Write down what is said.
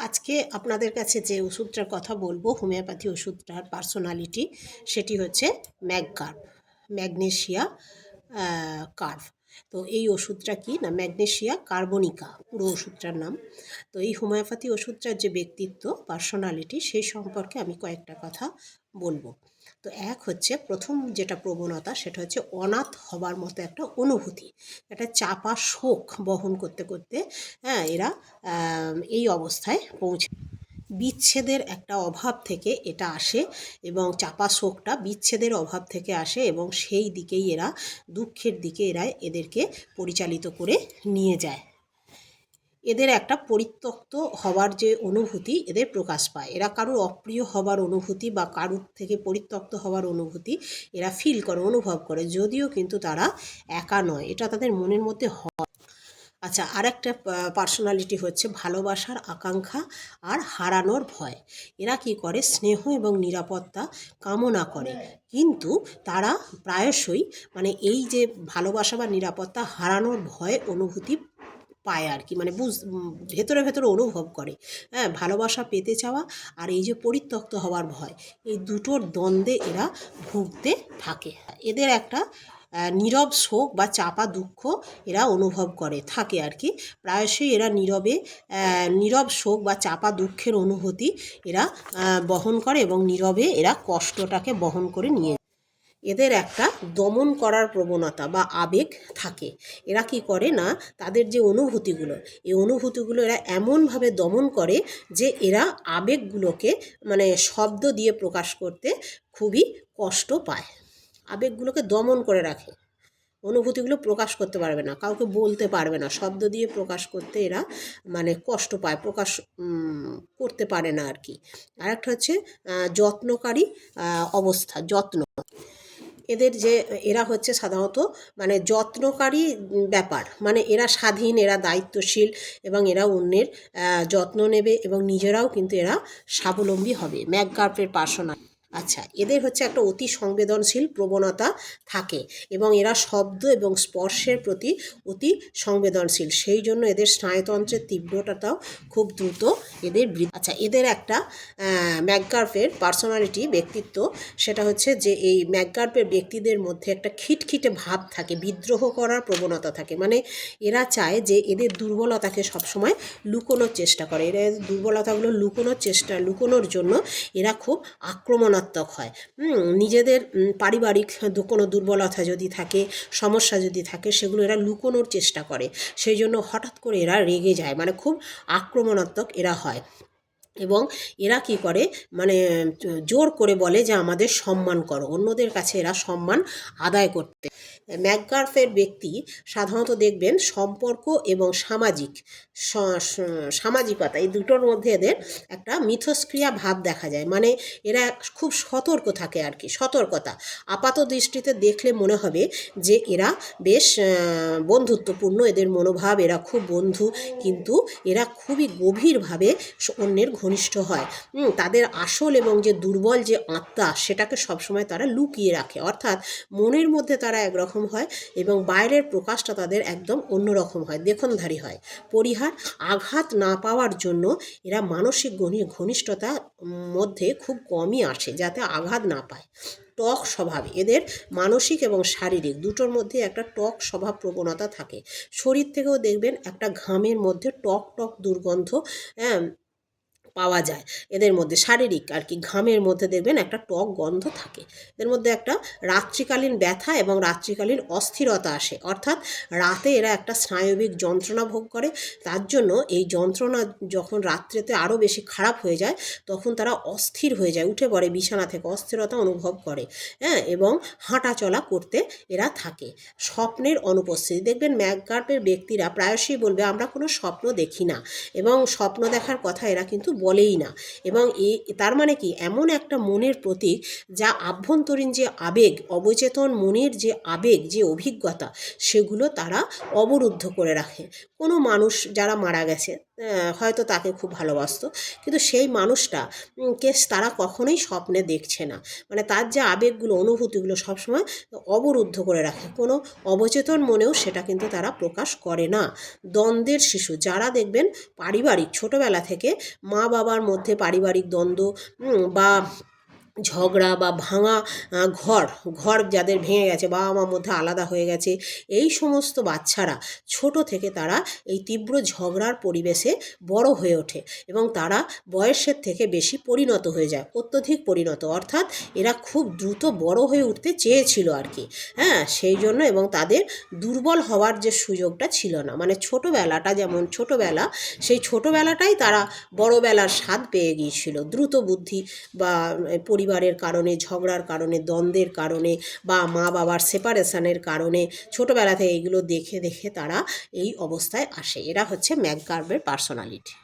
আজকে আপনাদের কাছে যে ওষুধটার কথা বলব, হোমিওপ্যাথি ওষুধটার পার্সোনালিটি সেটি হচ্ছে ম্যাগকার্ভ ম্যাগনেশিয়া কার্ভ। তো এই ওষুধটা কি না, ম্যাগনেশিয়া কার্বনিকা, পুরো ওষুধটার নাম। তো এই হোমিওপ্যাথি ওষুধটার যে ব্যক্তিত্ব পার্সোনালিটি সেই সম্পর্কে আমি কয়েকটা কথা বলব। তো এক হচ্ছে প্রথম যেটা প্রবণতা সেটা হচ্ছে অনাথ হবার মতো একটা অনুভূতি। একটা চাপা শোক বহন করতে করতে হ্যাঁ এরা এই অবস্থায় পৌঁছে। বিচ্ছেদের একটা অভাব থেকে এটা আসে এবং চাপা শোকটা বিচ্ছেদের অভাব থেকে আসে এবং সেই দিকেই এরা, দুঃখের দিকে এরা এদেরকে পরিচালিত করে নিয়ে যায়। এদের একটা পরিত্যক্ত হওয়ার যে অনুভূতি এদের প্রকাশ পায়। এরা কারোর অপ্রিয় হবার অনুভূতি বা কারুর থেকে পরিত্যক্ত হওয়ার অনুভূতি এরা ফিল করে, অনুভব করে। যদিও কিন্তু তারা একা নয়, এটা তাদের মনের মধ্যে হয়। আচ্ছা আর একটা পার্সোনালিটি হচ্ছে ভালোবাসার আকাঙ্ক্ষা আর হারানোর ভয়। এরা কি করে? স্নেহ এবং নিরাপত্তা কামনা করে। কিন্তু তারা প্রায়শই মানে এই যে ভালোবাসা বা নিরাপত্তা হারানোর ভয় অনুভূতি পায় আর কি মানে বুঝ ভেতরে ভেতরে অনুভব করে। হ্যাঁ ভালোবাসা পেতে চাওয়া আর এই যে পরিত্যক্ত হওয়ার ভয়, এই দুটোর দ্বন্দ্বে এরা ভুগতে থাকে। এদের একটা নীরব শোক বা চাপা দুঃখ এরা অনুভব করে, থাকে আর কি প্রায়শই এরা নীরবে নীরব শোক বা চাপা দুঃখের অনুভূতি এরা বহন করে এবং নীরবে এরা কষ্টটাকে বহন করে নিয়ে এদের একটা দমন করার প্রবণতা বা আবেগ থাকে। এরা কি করে না? তাদের যে অনুভূতিগুলো, এই অনুভূতিগুলো এরা এমনভাবে দমন করে যে এরা আবেগগুলোকে মানে শব্দ দিয়ে প্রকাশ করতে খুবই কষ্ট পায়। আবেগগুলোকে দমন করে রাখে। অনুভূতিগুলো প্রকাশ করতে পারবে না, কাউকে বলতে পারবে না, শব্দ দিয়ে প্রকাশ করতে এরা মানে কষ্ট পায়, প্রকাশ করতে পারে না আর কি। আরেকটা হচ্ছে যত্নকারী অবস্থা, যত্ন। এদের যে, এরা হচ্ছে সাধারণত মানে যত্নকারী ব্যাপার। মানে এরা স্বাধীন, এরা দায়িত্বশীল এবং এরা অন্যের যত্ন নেবে এবং নিজেরাও কিন্তু এরা স্বাবলম্বী হবে। ম্যাকগার্পের পার্সোনা আচ্ছা এদের হচ্ছে একটা অতি সংবেদনশীল প্রবণতা থাকে এবং এরা শব্দ এবং স্পর্শের প্রতি অতি সংবেদনশীল। সেই জন্য এদের স্নায়ুতন্ত্রের তীব্রতাটাও খুব দ্রুত এদের বৃদ্ধি আচ্ছা এদের একটা ম্যাকগার্পের পার্সোনালিটি, ব্যক্তিত্ব, সেটা হচ্ছে যে এই ম্যাকগার্পের ব্যক্তিদের মধ্যে একটা খিটখিটে ভাব থাকে, বিদ্রোহ করার প্রবণতা থাকে। মানে এরা চায় যে এদের দুর্বলতাকে সবসময় লুকোনোর চেষ্টা করে। এরা দুর্বলতাগুলো লুকোনোর চেষ্টা, লুকোনোর জন্য এরা খুব আক্রমণাত্মক হয়। নিজেদের পারিবারিক কোনো দুর্বলতা যদি থাকে, সমস্যা যদি থাকে, সেগুলো এরা লুকোনোর চেষ্টা করে। সেই জন্য হঠাৎ করে এরা রেগে যায়। মানে খুব আক্রমণাত্মক এরা হয়। এবং এরা কি করে? মানে জোর করে বলে যে আমাদের সম্মান করো। অন্যদের কাছে এরা সম্মান আদায় করতে। ম্যাকগার্ফের ব্যক্তি সাধারণত দেখবেন সম্পর্ক এবং সামাজিক সামাজিকতা, এই দুটোর মধ্যে এদের একটা মিথস্ক্রিয়া ভাব দেখা যায়। মানে এরা খুব সতর্ক থাকে আর কি, সতর্কতা। আপাত দৃষ্টিতে দেখলে মনে হবে যে এরা বেশ বন্ধুত্বপূর্ণ। এদের মনোভাব, এরা খুব বন্ধু, কিন্তু এরা খুবই গভীরভাবে অন্যের ঘনিষ্ঠ হয়। তাদের আসল এবং যে দুর্বল যে আত্মা, সেটাকে সবসময় তারা লুকিয়ে রাখে। অর্থাৎ মনের মধ্যে তারা একরকম হয় এবং বাইরের প্রকাশটা তাদের একদম অন্যরকম হয়, দেখনধারী হয়। পরিহার, আঘাত না পাওয়ার জন্য এরা মানসিক ঘনি- ঘনিষ্ঠতা মধ্যে খুব কমই আসে, যাতে আঘাত না পায়। টক স্বভাব, এদের মানসিক এবং শারীরিক দুটোর মধ্যে একটা টক স্বভাব প্রবণতা থাকে। শরীর থেকেও দেখবেন একটা ঘামের মধ্যে টক টক দুর্গন্ধ হ্যাঁ পাওয়া যায়। এদের মধ্যে শারীরিক আর কি ঘামের মধ্যে দেখবেন একটা টক গন্ধ থাকে। এদের মধ্যে একটা রাত্রিকালীন ব্যথা এবং রাত্রিকালীন অস্থিরতা আসে। অর্থাৎ রাতে এরা একটা স্নায়বিক যন্ত্রণা ভোগ করে। তার জন্য এই যন্ত্রণা যখন রাত্রেতে আরও বেশি খারাপ হয়ে যায়, তখন তারা অস্থির হয়ে যায়, উঠে পড়ে, বিছানা থেকে অস্থিরতা অনুভব করে। হ্যাঁ এবং হাঁটা চলা করতে এরা থাকে। স্বপ্নের অনুপস্থিতি। দেখবেন ম্যাকগার্পের ব্যক্তিরা প্রায়শই বলবে, আমরা কোনো স্বপ্ন দেখি না। এবং স্বপ্ন দেখার কথা এরা কিন্তু বলেই না। এবং এ, তার মানে কি? এমন একটা মনের প্রতীক যা আভ্যন্তরীণ যে আবেগ, অবচেতন মনের যে আবেগ, যে অভিজ্ঞতা, সেগুলো তারা অবরুদ্ধ করে রাখে। কোনো মানুষ যারা মারা গেছে হয়তো তাকে খুব ভালোবাসত, কিন্তু সেই মানুষটা কে তারা কখনোই স্বপ্নে দেখছে না। মানে তার যে আবেগগুলো, অনুভূতিগুলো সবসময় অবরুদ্ধ করে রাখে। কোনো অবচেতন মনেও সেটা কিন্তু তারা প্রকাশ করে না। দ্বন্দ্বের শিশু, যারা দেখবেন পারিবারিক, ছোটোবেলা থেকে মা বাবার মধ্যে পারিবারিক দ্বন্দ্ব বা ঝগড়া বা ভাঙা ঘর ঘর যাদের ভেঙে গেছে বাবা মার মধ্যে আলাদা হয়ে গেছে এই সমস্ত বাচ্চারা ছোট থেকে তারা এই তীব্র ঝগড়ার পরিবেশে বড় হয়ে ওঠে এবং তারা বয়সের থেকে বেশি পরিণত হয়ে যায় অত্যধিক পরিণত। অর্থাৎ এরা খুব দ্রুত বড় হয়ে উঠতে চেয়েছিল আর কি। হ্যাঁ সেই জন্য এবং তাদের দুর্বল হওয়ার যে সুযোগটা ছিল না। মানে ছোটোবেলাটা যেমন ছোটোবেলা সেই ছোটোবেলাটাই তারা বড়বেলার স্বাদ পেয়ে গিয়েছিল। দ্রুত বুদ্ধি বা এ, পরিবারের কারণে, ঝগড়ার কারণে, দ্বন্দ্বের কারণে বা মা বাবার সেপারেশানের কারণে ছোটোবেলাতে এইগুলো দেখে দেখে তারা এই অবস্থায় আসে। এরা হচ্ছে ম্যাকগার্ভের পার্সোনালিটি